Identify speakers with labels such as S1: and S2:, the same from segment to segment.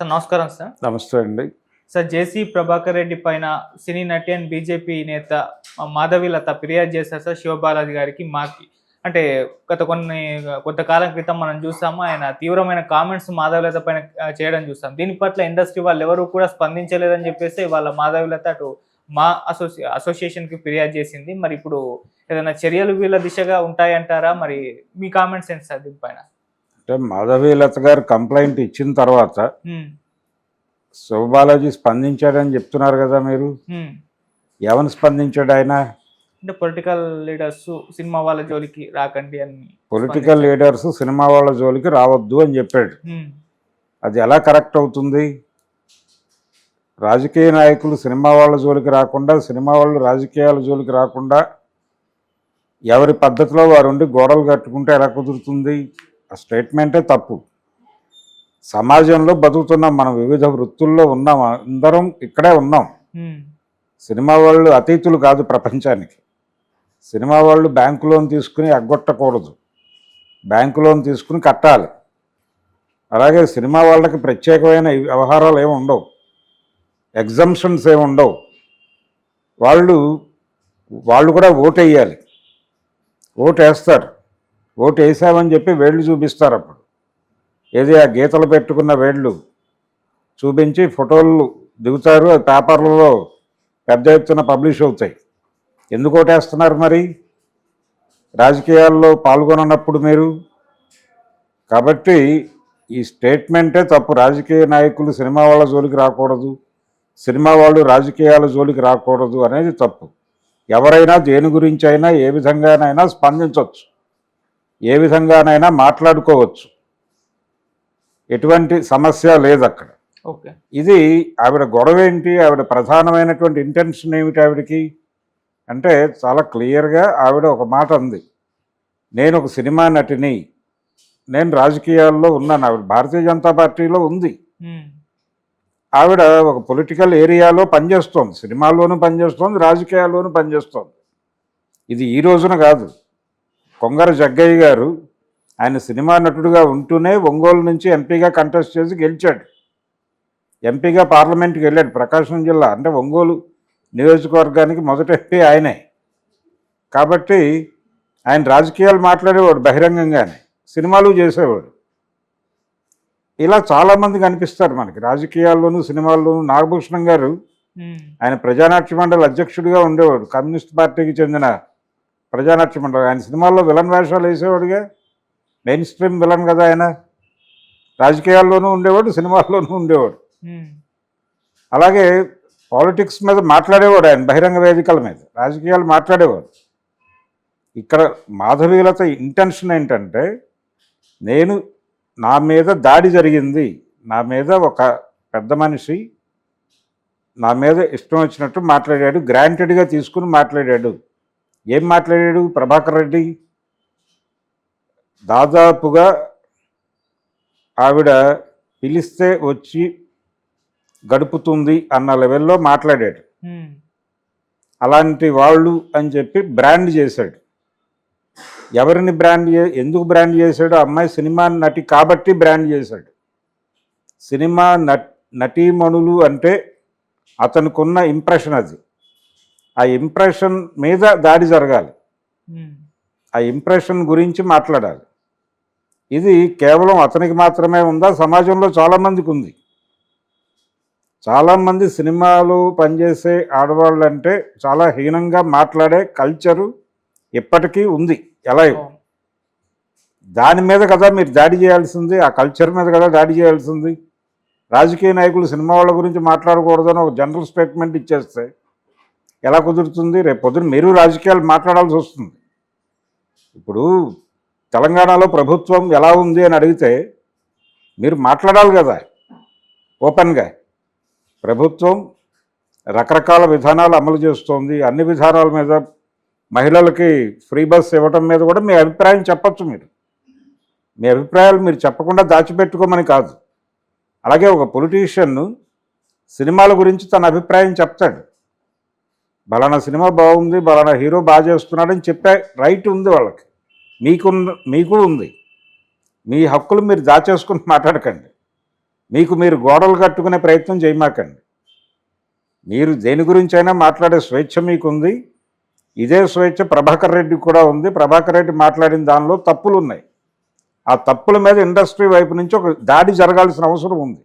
S1: Sir నమస్కారం sir.
S2: నమస్తే అండి.
S1: సార్ జేసీ ప్రభాకర్ రెడ్డి పైన సినీ నటి అండ్ బీజేపీ నేత మాధవీలత ఫిర్యాదు చేశారు సార్ శివబాలాజీ గారికి మాకి. అంటే గత కొన్ని కొంతకాలం క్రితం మనం చూసాము ఆయన తీవ్రమైన కామెంట్స్ మాధవీలత పైన చేయడం చూసాం. దీని పట్ల ఇండస్ట్రీ వాళ్ళు ఎవరు కూడా స్పందించలేదని చెప్పేసి వాళ్ళ మాధవీలత అటు మా అసోసి అసోసియేషన్కి ఫిర్యాదు చేసింది. మరి ఇప్పుడు ఏదైనా చర్యలు వీళ్ళ దిశగా ఉంటాయంటారా? మరి మీ కామెంట్స్ ఏంటి సార్ దీనిపైన
S2: అంటే మాధవీలత గారు కంప్లైంట్ ఇచ్చిన తర్వాత శివబాలాజీ స్పందించాడని చెప్తున్నారు కదా మీరు?
S1: హ్మ్.
S2: ఎవరిని స్పందించాడు ఆయన?
S1: అంటే పొలిటికల్ లీడర్స్ సినిమా వాళ్ళ జోలికి రాకండి అని
S2: పొలిటికల్ లీడర్స్ సినిమా వాళ్ళ జోలికి రావద్దు అని చెప్పాడు. అది ఎలా కరెక్ట్ అవుతుంది? రాజకీయ నాయకులు సినిమా వాళ్ళ జోలికి రాకుండా సినిమా వాళ్ళు రాజకీయాల జోలికి రాకుండా ఎవరి పద్ధతిలో వారు ఉండి గోడలు కట్టుకుంటే ఎలా కుదురుతుంది? ఆ స్టేట్మెంటే తప్పు. సమాజంలో బతుకుతున్నాం మనం వివిధ వృత్తుల్లో ఉన్నాం అందరం ఇక్కడే ఉన్నాం. సినిమా వాళ్ళు అతీతులు కాదు ప్రపంచానికి. సినిమా వాళ్ళు బ్యాంకు లోన్ తీసుకుని ఎగ్గొట్టకూడదు. బ్యాంకు లోన్ తీసుకుని కట్టాలి. అలాగే సినిమా వాళ్ళకి ప్రత్యేకమైన వ్యవహారాలు ఏమి ఉండవు. ఎగ్జంప్షన్స్ ఏమి ఉండవు. వాళ్ళు వాళ్ళు కూడా ఓటు వేయాలి ఓటు వేస్తారు ఓటు వేసామని చెప్పి వేళ్ళు చూపిస్తారు అప్పుడు. ఏది ఆ గీతలు పెట్టుకున్న వేళ్ళు చూపించి ఫోటోలు దిగుతారు అది పేపర్లలో పెద్ద ఎత్తున పబ్లిష్ అవుతాయి. ఎందుకు ఓటేస్తున్నారు మరి? రాజకీయాల్లో పాల్గొనప్పుడు మీరు? కాబట్టి ఈ స్టేట్మెంటే తప్పు. రాజకీయ నాయకులు సినిమా వాళ్ళ జోలికి రాకూడదు సినిమా వాళ్ళు రాజకీయాల జోలికి రాకూడదు అనేది తప్పు. ఎవరైనా దేని గురించి అయినా ఏ విధంగానైనా స్పందించవచ్చు ఏ విధంగానైనా మాట్లాడుకోవచ్చు. ఎటువంటి సమస్య లేదు అక్కడ
S1: ఓకే.
S2: ఇది ఆవిడ గొడవ ఏంటి ఆవిడ ప్రధానమైనటువంటి ఇంటెన్షన్ ఏమిటి ఆవిడకి? అంటే చాలా క్లియర్గా ఆవిడ ఒక మాట ఉంది నేను ఒక సినిమా నటిని నేను రాజకీయాల్లో ఉన్నాను ఆవిడ భారతీయ జనతా పార్టీలో ఉంది. ఆవిడ ఒక పొలిటికల్ ఏరియాలో పనిచేస్తోంది సినిమాల్లోనూ పనిచేస్తోంది రాజకీయాల్లోనూ పనిచేస్తోంది. ఇది ఈ రోజున కాదు. కొంగర జగ్గయ్య గారు ఆయన సినిమా నటుడుగా ఉంటూనే ఒంగోలు నుంచి ఎంపీగా కంటెస్ట్ చేసి గెలిచాడు. ఎంపీగా పార్లమెంట్కి వెళ్ళాడు ప్రకాశం జిల్లా అంటే ఒంగోలు నియోజకవర్గానికి మొదటి ఎంపీ ఆయనే. కాబట్టి ఆయన రాజకీయాలు మాట్లాడేవాడు బహిరంగంగానే సినిమాలు చేసేవాడు. ఇలా చాలామంది కనిపిస్తారు మనకి రాజకీయాల్లోనూ సినిమాల్లోనూ. నాగభూషణం గారు ఆయన ప్రజానాట్య మండలి అధ్యక్షుడిగా ఉండేవాడు కమ్యూనిస్ట్ పార్టీకి చెందిన ప్రజానాట్య మండలి. ఆయన సినిమాల్లో విలన్ వేషాలు వేసేవాడుగా? మెయిన్ స్ట్రీమ్ విలన్ కదా ఆయన. రాజకీయాల్లోనూ ఉండేవాడు సినిమాల్లోనూ ఉండేవాడు. అలాగే పాలిటిక్స్ మీద మాట్లాడేవాడు ఆయన బహిరంగ వేదికల మీద. రాజకీయాలు మాట్లాడేవాడు. ఇక్కడ మాధవీలత ఇంటెన్షన్ ఏంటంటే నేను నా మీద దాడి జరిగింది. నా మీద ఒక పెద్ద మనిషి నా మీద ఇష్టం వచ్చినట్టు మాట్లాడాడు గ్రాంటెడ్గా తీసుకుని మాట్లాడాడు. ఏం మాట్లాడాడు? ప్రభాకర్ రెడ్డి? దాదాపుగా ఆవిడ పిలిస్తే వచ్చి గడుపుతుంది అన్న లెవెల్లో మాట్లాడాడు. అలాంటి వాళ్ళు అని చెప్పి బ్రాండ్ చేశాడు. ఎవరిని బ్రాండ్ ఎందుకు బ్రాండ్ చేశాడు? అమ్మాయి సినిమా నటి కాబట్టి బ్రాండ్ చేశాడు. సినిమా నట్ నటీమణులు అంటే అతనుకున్న ఇంప్రెషన్ అది. ఆ ఇంప్రెషన్ మీద దాడి జరగాలి. ఆ ఇంప్రెషన్ గురించి మాట్లాడాలి. ఇది కేవలం అతనికి మాత్రమే ఉందా? సమాజంలో చాలామందికి ఉంది చాలామంది సినిమాలు పనిచేసే ఆడవాళ్ళు అంటే చాలా హీనంగా మాట్లాడే కల్చరు ఇప్పటికీ ఉంది. ఎలా. దాని మీద కదా మీరు దాడి చేయాల్సింది? ఆ కల్చర్ మీద కదా దాడి చేయాల్సింది? రాజకీయ నాయకులు సినిమా వాళ్ళ గురించి మాట్లాడకూడదని ఒక జనరల్ స్టేట్మెంట్ ఇచ్చేస్తే ఎలా కుదురుతుంది? రేపు పొద్దున మీరు రాజకీయాలు మాట్లాడాల్సి వస్తుంది. ఇప్పుడు తెలంగాణలో ప్రభుత్వం ఎలా ఉంది అని అడిగితే మీరు మాట్లాడాలి కదా ఓపెన్గా. ప్రభుత్వం రకరకాల విధానాలు అమలు చేస్తోంది. అన్ని విధానాల మీద మహిళలకి ఫ్రీ బస్ ఇవ్వటం మీద కూడా మీ అభిప్రాయం చెప్పచ్చు మీరు. మీ అభిప్రాయాలు మీరు చెప్పకుండా దాచిపెట్టుకోమని కాదు. అలాగే ఒక పొలిటీషియన్ను సినిమాల గురించి తన అభిప్రాయం చెప్తాడు. బలానా సినిమా బాగుంది బలానా హీరో బాగా చేస్తున్నాడని చెప్పే రైట్ ఉంది వాళ్ళకి. మీకు మీకు ఉంది. మీ హక్కులు మీరు దాచేసుకుని మాట్లాడకండి. మీకు మీరు గోడలు కట్టుకునే ప్రయత్నం చేయమాకండి. మీరు దేని గురించి అయినా మాట్లాడే స్వేచ్ఛ మీకుంది. ఇదే స్వేచ్ఛ ప్రభాకర్ రెడ్డి కూడా ఉంది. ప్రభాకర్ రెడ్డి మాట్లాడిన దానిలో తప్పులు ఉన్నాయి. ఆ తప్పుల మీద ఇండస్ట్రీ వైపు నుంచి ఒక దాడి జరగాల్సిన అవసరం ఉంది.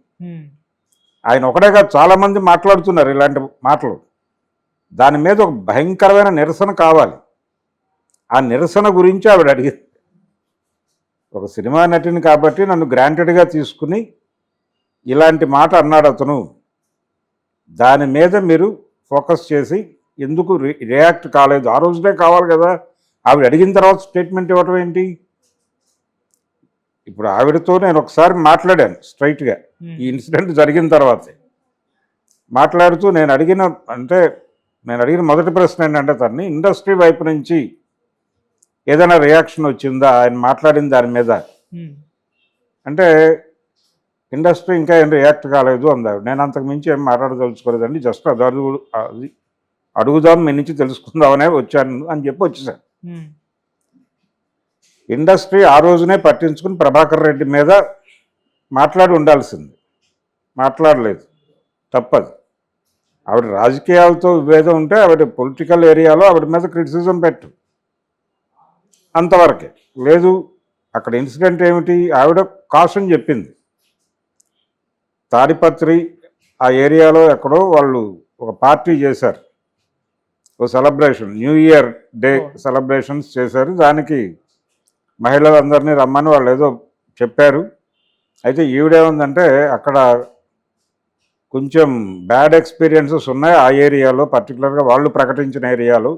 S2: ఆయన ఒకటే కాదు చాలామంది మాట్లాడుతున్నారు ఇలాంటి మాటలు. దాని మీద ఒక భయంకరమైన నిరసన కావాలి. ఆ నిరసన గురించి ఆవిడ అడిగింది. ఒక సినిమా నటిని కాబట్టి నన్ను గ్రాంటెడ్గా తీసుకుని ఇలాంటి మాట అన్నాడు అతను. దాని మీద మీరు ఫోకస్ చేసి ఎందుకు రి- రియాక్ట్ కాలేదు? ఆ రోజునే కావాలి కదా. ఆవిడ అడిగిన తర్వాత స్టేట్మెంట్ ఇవ్వటం ఏంటి? ఇప్పుడు ఆవిడతో నేను ఒకసారి మాట్లాడాను స్ట్రైట్గా ఈ ఇన్సిడెంట్ జరిగిన తర్వాతే. మాట్లాడుతూ నేను అడిగిన అంటే నేను అడిగిన మొదటి ప్రశ్న ఏంటంటే తన్ని ఇండస్ట్రీ వైపు నుంచి ఏదైనా రియాక్షన్ వచ్చిందా? ఆయన మాట్లాడిన దాని మీద. అంటే ఇండస్ట్రీ ఇంకా ఏం రియాక్ట్ కాలేదు అందాడు. నేను అంతకు మించి ఏం మాట్లాడదలుచుకోలేదండి. జస్ట్ అది అడుగు అది అడుగుదాం మీ నుంచి తెలుసుకుందామనే వచ్చాను అని చెప్పి వచ్చేసాను. ఇండస్ట్రీ ఆ రోజునే పట్టించుకుని ప్రభాకర్ రెడ్డి మీద మాట్లాడి ఉండాల్సింది. మాట్లాడలేదు. తప్పదు. ఆవిడ రాజకీయాలతో విభేదం ఉంటే ఆవిడ పొలిటికల్ ఏరియాలో ఆవిడ మీద క్రిటిసిజం పెట్టు. అంతవరకే. లేదు అక్కడ ఇన్సిడెంట్ ఏమిటి? ఆవిడ కాషన్ చెప్పింది. తాడిపత్రి ఆ ఏరియాలో ఎక్కడో వాళ్ళు ఒక పార్టీ చేశారు. ఓ celebration new year day celebrations చేశారు. దానికి మహిళలందరినీ రమ్మని వాళ్ళు ఏదో చెప్పారు. అయితే ఈవిడేముందంటే అక్కడ కొంచెం బ్యాడ్ ఎక్స్పీరియన్సెస్ ఉన్నాయి ఆ ఏరియాలో పర్టికులర్గా వాళ్ళు ప్రకటించిన ఏరియాలో.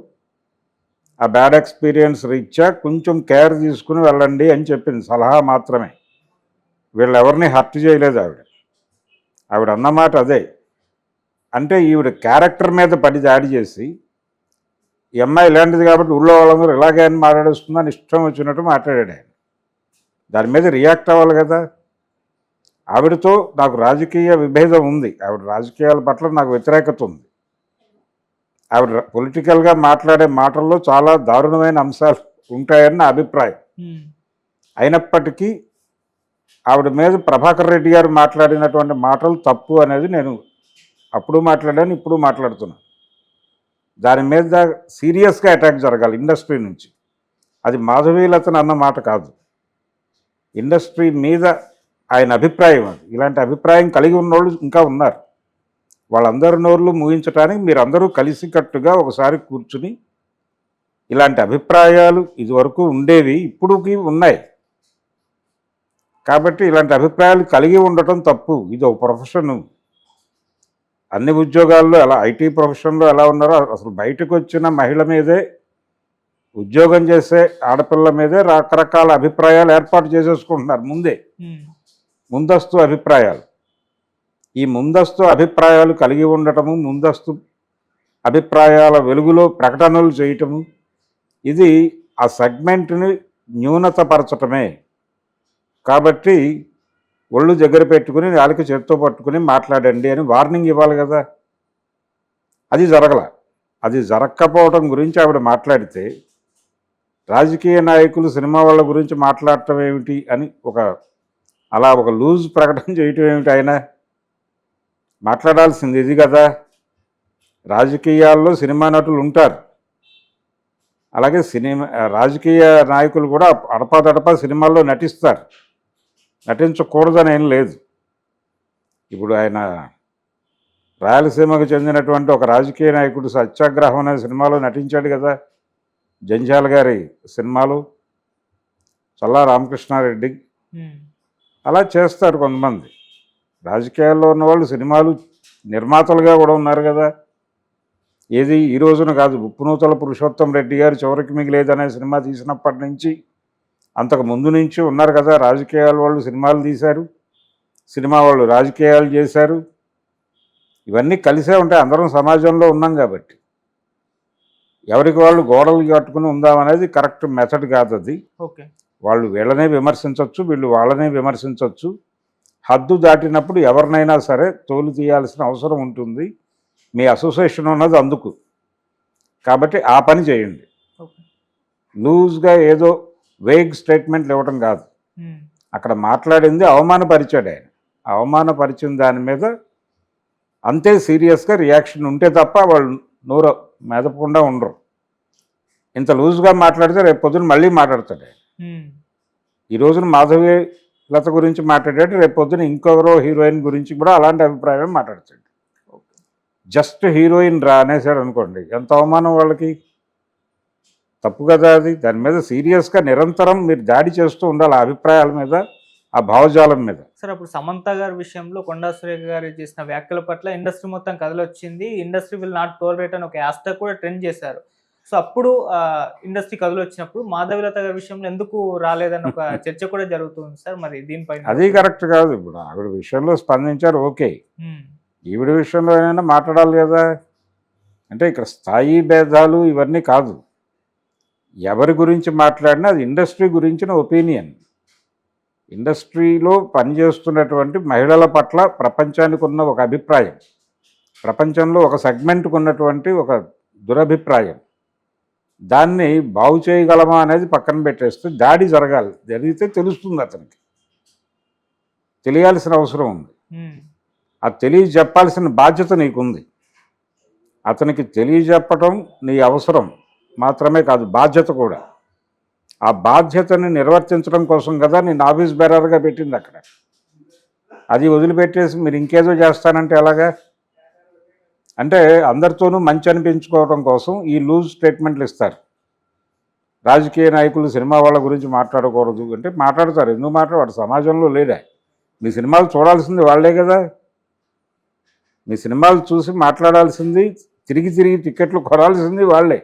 S2: ఆ బ్యాడ్ ఎక్స్పీరియన్స్ రీత్యా కొంచెం కేర్ తీసుకుని వెళ్ళండి అని చెప్పింది సలహా మాత్రమే. వీళ్ళెవరిని హర్ట్ చేయలేదు ఆవిడ. ఆవిడ అన్నమాట అదే. అంటే ఈవిడ క్యారెక్టర్ మీద పడి దాడి చేసి ఈ అమ్మాయి ఇలాంటిది కాబట్టి ఊళ్ళో వాళ్ళందరూ ఇలాగే అని మాట్లాడేస్తుందని ఇష్టం వచ్చినట్టు మాట్లాడాడు ఆయన. దాని మీద రియాక్ట్ అవ్వాలి కదా. ఆవిడతో నాకు రాజకీయ విభేదం ఉంది. ఆవిడ రాజకీయాల పట్ల నాకు వ్యతిరేకత ఉంది. ఆవిడ పొలిటికల్గా మాట్లాడే మాటల్లో చాలా దారుణమైన అంశాలు ఉంటాయని నా అభిప్రాయం. అయినప్పటికీ ఆవిడ మీద ప్రభాకర్ రెడ్డి గారు మాట్లాడినటువంటి మాటలు తప్పు అనేది నేను అప్పుడు మాట్లాడాను ఇప్పుడు మాట్లాడుతున్నాను దాని మీద సీరియస్గా అటాక్ జరగాలి ఇండస్ట్రీ నుంచి. అది మాధవీలతను అన్న మాట కాదు. ఇండస్ట్రీ మీద ఆయన అభిప్రాయం అది. ఇలాంటి అభిప్రాయం కలిగి ఉన్నోళ్ళు ఇంకా ఉన్నారు. వాళ్ళందరి నోర్లు ముగించడానికి మీరు అందరూ కలిసికట్టుగా ఒకసారి కూర్చుని ఇలాంటి అభిప్రాయాలు ఇదివరకు ఉండేవి ఇప్పుడుకి ఉన్నాయి. కాబట్టి ఇలాంటి అభిప్రాయాలు కలిగి ఉండటం తప్పు. ఇది ఒక ప్రొఫెషను. అన్ని ఉద్యోగాల్లో ఎలా ఐటీ ప్రొఫెషన్లో ఎలా ఉన్నారో అసలు బయటకు వచ్చిన మహిళ మీదే ఉద్యోగం చేసే ఆడపిల్ల మీదే రకరకాల అభిప్రాయాలు ఏర్పాటు చేసేసుకుంటున్నారు ముందే. ముందస్తు అభిప్రాయాలు. ఈ ముందస్తు అభిప్రాయాలు కలిగి ఉండటము ముందస్తు అభిప్రాయాల వెలుగులో ప్రకటనలు చేయటము ఇది ఆ సెగ్మెంట్ని న్యూనతపరచటమే. కాబట్టి ఒళ్ళు దగ్గర పెట్టుకుని నాలుక చేత్తో పట్టుకుని మాట్లాడండి అని వార్నింగ్ ఇవ్వాలి కదా. అది జరగల. అది జరగకపోవడం గురించి ఆవిడ మాట్లాడితే రాజకీయ నాయకులు సినిమా వాళ్ళ గురించి మాట్లాడటం ఏమిటి అని ఒక అలా ఒక లూజ్ ప్రకటన చేయటం ఏమిటి ఆయన? మాట్లాడాల్సింది ఇది కదా. రాజకీయాల్లో సినిమా నటులు ఉంటారు. అలాగే సినిమా రాజకీయ నాయకులు కూడా అడపాదడపా సినిమాల్లో నటిస్తారు. నటించకూడదని ఏం లేదు. ఇప్పుడు ఆయన రాయలసీమకు చెందినటువంటి ఒక రాజకీయ నాయకుడు సత్యాగ్రహం అనే సినిమాలో నటించాడు కదా. జంజాల గారి సినిమాలు చల్లా రామకృష్ణారెడ్డి. అలా చేస్తారు కొంతమంది. రాజకీయాల్లో ఉన్నవాళ్ళు సినిమాలు నిర్మాతలుగా కూడా ఉన్నారు కదా. ఏది ఈ రోజున కాదు ఉప్పునూతల పురుషోత్తం రెడ్డి గారు చివరికి మిగిలేదనే సినిమా తీసినప్పటి నుంచి అంతకు ముందు నుంచి ఉన్నారు కదా రాజకీయాల వాళ్ళు సినిమాలు తీశారు సినిమా వాళ్ళు రాజకీయాలు చేశారు. ఇవన్నీ కలిసే ఉంటాయి అందరం సమాజంలో ఉన్నాం కాబట్టి. ఎవరికి వాళ్ళు గోడలు కట్టుకుని ఉందామనేది కరెక్ట్ మెథడ్ కాదు అది
S1: ఓకే.
S2: వాళ్ళు వీళ్ళనే విమర్శించవచ్చు వీళ్ళు వాళ్ళనే విమర్శించవచ్చు హద్దు దాటినప్పుడు ఎవరినైనా సరే తోలు తీయాల్సిన అవసరం ఉంటుంది. మీ అసోసియేషన్ ఉన్నది అందుకు. కాబట్టి ఆ పని చేయండి. లూజ్గా ఏదో వేగ్ స్టేట్మెంట్లు ఇవ్వడం కాదు. అక్కడ మాట్లాడింది అవమానపరిచాడు ఆయన. అవమానపరిచిన దాని మీద అంతే సీరియస్గా రియాక్షన్ ఉంటే తప్ప వాళ్ళు నోరు మెదపకుండా ఉండరు. ఇంత లూజ్గా మాట్లాడితే రేపు పొద్దున మళ్ళీ మాట్లాడతాడు ఆయన. ఈ రోజున మాధవి లత గురించి మాట్లాడాడు రేపు పొద్దున ఇంకొకరో హీరోయిన్ గురించి కూడా అలాంటి అభిప్రాయమే మాట్లాడతాడు. జస్ట్ హీరోయిన్ రా అనేసాడు అనుకోండి ఎంత అవమానం వాళ్ళకి? తప్పు కదా అది. దాని మీద సీరియస్గా నిరంతరం మీరు దాడి చేస్తూ ఉండాలి ఆ అభిప్రాయాల మీద ఆ భావజాలం మీద.
S1: సార్ అప్పుడు సమంత గారి విషయంలో కొండా సురేఖ గారు చేసిన వ్యాఖ్యల పట్ల ఇండస్ట్రీ మొత్తం కదలొచ్చింది ఇండస్ట్రీ విల్ నాట్ టోలరేట్ అని ఒక హ్యాష్ కూడా ట్రెండ్ చేశారు. సో అప్పుడు ఇండస్ట్రీ కథలు వచ్చినప్పుడు మాధవిలత గారి విషయంలో ఎందుకు రాలేదని ఒక చర్చ కూడా జరుగుతుంది సార్ మరి దీనిపైన?
S2: అది కరెక్ట్ కాదు. ఇప్పుడు ఆవిడ విషయంలో స్పందించారు ఓకే. ఈవిడ విషయంలో అయినా మాట్లాడాలి కదా? అంటే ఇక్కడ స్థాయి భేదాలు ఇవన్నీ కాదు. ఎవరి గురించి మాట్లాడినా అది ఇండస్ట్రీ గురించిన ఒపీనియన్. ఇండస్ట్రీలో పనిచేస్తున్నటువంటి మహిళల పట్ల ప్రపంచానికి ఉన్న ఒక అభిప్రాయం. ప్రపంచంలో ఒక సెగ్మెంట్కి ఉన్నటువంటి ఒక దురభిప్రాయం. దాన్ని బాగు చేయగలమా అనేది పక్కన పెట్టేస్తే దాడి జరగాలి. జరిగితే తెలుస్తుంది అతనికి. తెలియాల్సిన అవసరం ఉంది. ఆ తెలియజెప్పాల్సిన బాధ్యత నీకుంది. అతనికి తెలియజెప్పటం నీ అవసరం. మాత్రమే కాదు బాధ్యత కూడా. ఆ బాధ్యతని నిర్వర్తించడం కోసం కదా నేను ఆఫీస్ బేరర్గా పెట్టింది అక్కడ. అది వదిలిపెట్టేసి మీరు ఇంకేదో చేస్తానంటే ఎలాగా? అంటే అందరితోనూ మంచి అనిపించుకోవడం కోసం ఈ లూజ్ స్టేట్మెంట్లు ఇస్తారు. రాజకీయ నాయకులు సినిమా వాళ్ళ గురించి మాట్లాడకూడదు అంటే మాట్లాడతారు. ఎందుకు మాట్లాడు సమాజంలో లేడా మీ సినిమాలు చూడాల్సింది వాళ్ళే కదా. మీ సినిమాలు చూసి మాట్లాడాల్సింది తిరిగి తిరిగి టికెట్లు కొనాల్సింది వాళ్ళే.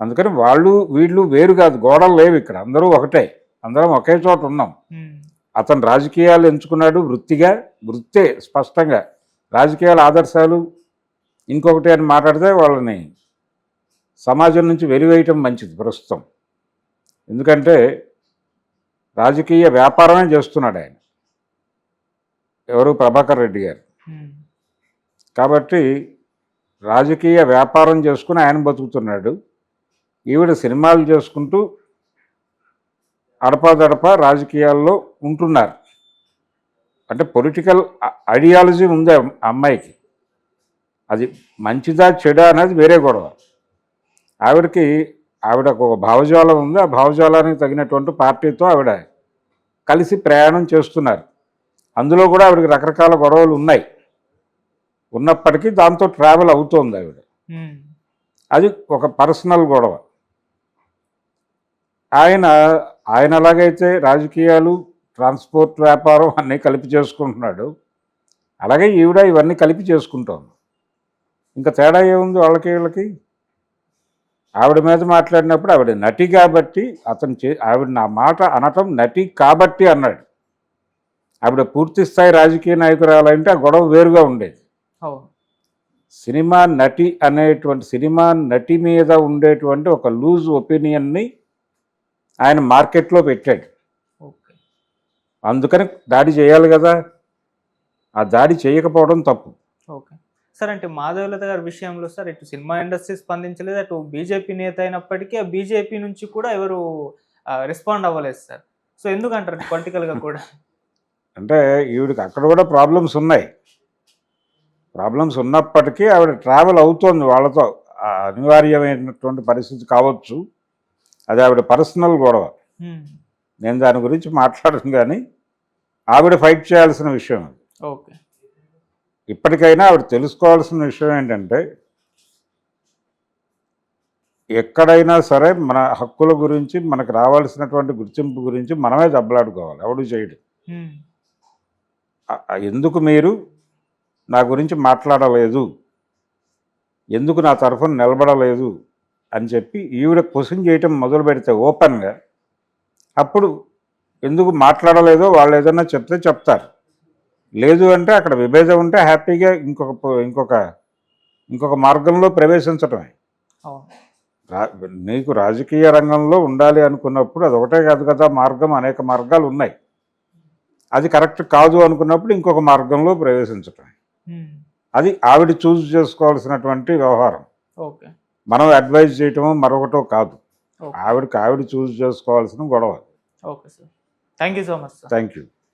S2: అందుకని వాళ్ళు వీళ్ళు వేరు కాదు. గోడలు లేవు ఇక్కడ. అందరూ ఒకటే. అందరం ఒకే చోట ఉన్నాం. అతను రాజకీయాలు ఎంచుకున్నాడు వృత్తిగా వృత్తే స్పష్టంగా. రాజకీయాల ఆదర్శాలు ఇంకొకటి అని మాట్లాడితే వాళ్ళని సమాజం నుంచి వెలివేయటం మంచిది ప్రస్తుతం. ఎందుకంటే రాజకీయ వ్యాపారమే చేస్తున్నాడు ఆయన. ఎవరు? ప్రభాకర్ రెడ్డి గారు. కాబట్టి రాజకీయ వ్యాపారం చేసుకుని ఆయన బతుకుతున్నాడు. ఈవిడ సినిమాలు చేసుకుంటూ అడపాదడప రాజకీయాల్లో ఉంటున్నారు. అంటే పొలిటికల్ ఐడియాలజీ ఉంది అమ్మాయికి? అది మంచిదా చెడా అనేది వేరే గొడవ. ఆవిడకి ఆవిడకు ఒక భావజాలం ఉంది. ఆ భావజాలానికి తగినటువంటి పార్టీతో ఆవిడ కలిసి ప్రయాణం చేస్తున్నారు. అందులో కూడా ఆవిడకి రకరకాల గొడవలు ఉన్నాయి. ఉన్నప్పటికీ దాంతో ట్రావెల్ అవుతోంది ఆవిడ. అది ఒక పర్సనల్ గొడవ. ఆయన ఆయన ఎలాగైతే రాజకీయాలు ట్రాన్స్పోర్ట్ వ్యాపారం అన్నీ కలిపి చేసుకుంటున్నాడు. అలాగే ఈవిడ ఇవన్నీ కలిపి చేసుకుంటోంది. ఇంకా తేడా ఏముంది వాళ్ళకి వీళ్ళకి? ఆవిడ మీద మాట్లాడినప్పుడు ఆవిడ నటి కాబట్టి అతను చే ఆవిడ నా మాట అనటం నటి కాబట్టి అన్నాడు. ఆవిడ పూర్తి స్థాయి రాజకీయ నాయకురాలంటే ఆ గొడవ వేరుగా ఉండేది. సినిమా నటి అనేటువంటి సినిమా నటి మీద ఉండేటువంటి ఒక లూజ్ ఒపీనియన్ని ఆయన మార్కెట్లో పెట్టాడు. అందుకని దాడి చేయాలి కదా. ఆ దాడి చేయకపోవడం తప్పు.
S1: ఓకే. సార్ అంటే మాధవలత గారి విషయంలో సార్ ఇటు సినిమా ఇండస్ట్రీ స్పందించలేదు అటు బీజేపీ నేత అయినప్పటికీ ఆ బీజేపీ నుంచి కూడా ఎవరు రెస్పాండ్ అవ్వలేదు సార్. సో ఎందుకంటారు పొలిటికల్గా కూడా?
S2: అంటే ఈవిడికి అక్కడ కూడా ప్రాబ్లమ్స్ ఉన్నాయి. ప్రాబ్లమ్స్ ఉన్నప్పటికీ ఆవిడ ట్రావెల్ అవుతోంది వాళ్ళతో. అనివార్యమైనటువంటి పరిస్థితి కావచ్చు. అది ఆవిడ పర్సనల్ గొడవ. నేను దాని గురించి మాట్లాడను కానీ ఆవిడ ఫైట్ చేయాల్సిన విషయం అది.
S1: ఓకే.
S2: ఇప్పటికైనా ఆవిడ తెలుసుకోవాల్సిన విషయం ఏంటంటే ఎక్కడైనా సరే మన హక్కుల గురించి మనకు రావాల్సినటువంటి గుర్తింపు గురించి మనమే దెబ్బలాడుకోవాలి ఎవడు చేయడు. ఎందుకు మీరు నా గురించి మాట్లాడలేదు? ఎందుకు నా తరఫున నిలబడలేదు? అని చెప్పి ఈవిడ క్వశ్చన్ చేయటం మొదలు పెడితే ఓపెన్గా అప్పుడు ఎందుకు మాట్లాడలేదో వాళ్ళు ఏదన్నా చెప్తే చెప్తారు. లేదు అంటే అక్కడ విభేదం ఉంటే హ్యాపీగా ఇంకొక ఇంకొక ఇంకొక మార్గంలో ప్రవేశించటమే. నీకు రాజకీయ రంగంలో ఉండాలి అనుకున్నప్పుడు అది ఒకటే కాదు కదా మార్గం అనేక మార్గాలు ఉన్నాయి. అది కరెక్ట్ కాదు అనుకున్నప్పుడు ఇంకొక మార్గంలో ప్రవేశించటమే. అది ఆవిడ చూస్ చేసుకోవాల్సినటువంటి వ్యవహారం. మనం అడ్వైజ్ చేయటమో మరొకటో కాదు. ఆవిడకి ఆవిడ చూస్ చేసుకోవాల్సిన గొడవ.
S1: Okay sir thank you so much sir
S2: thank you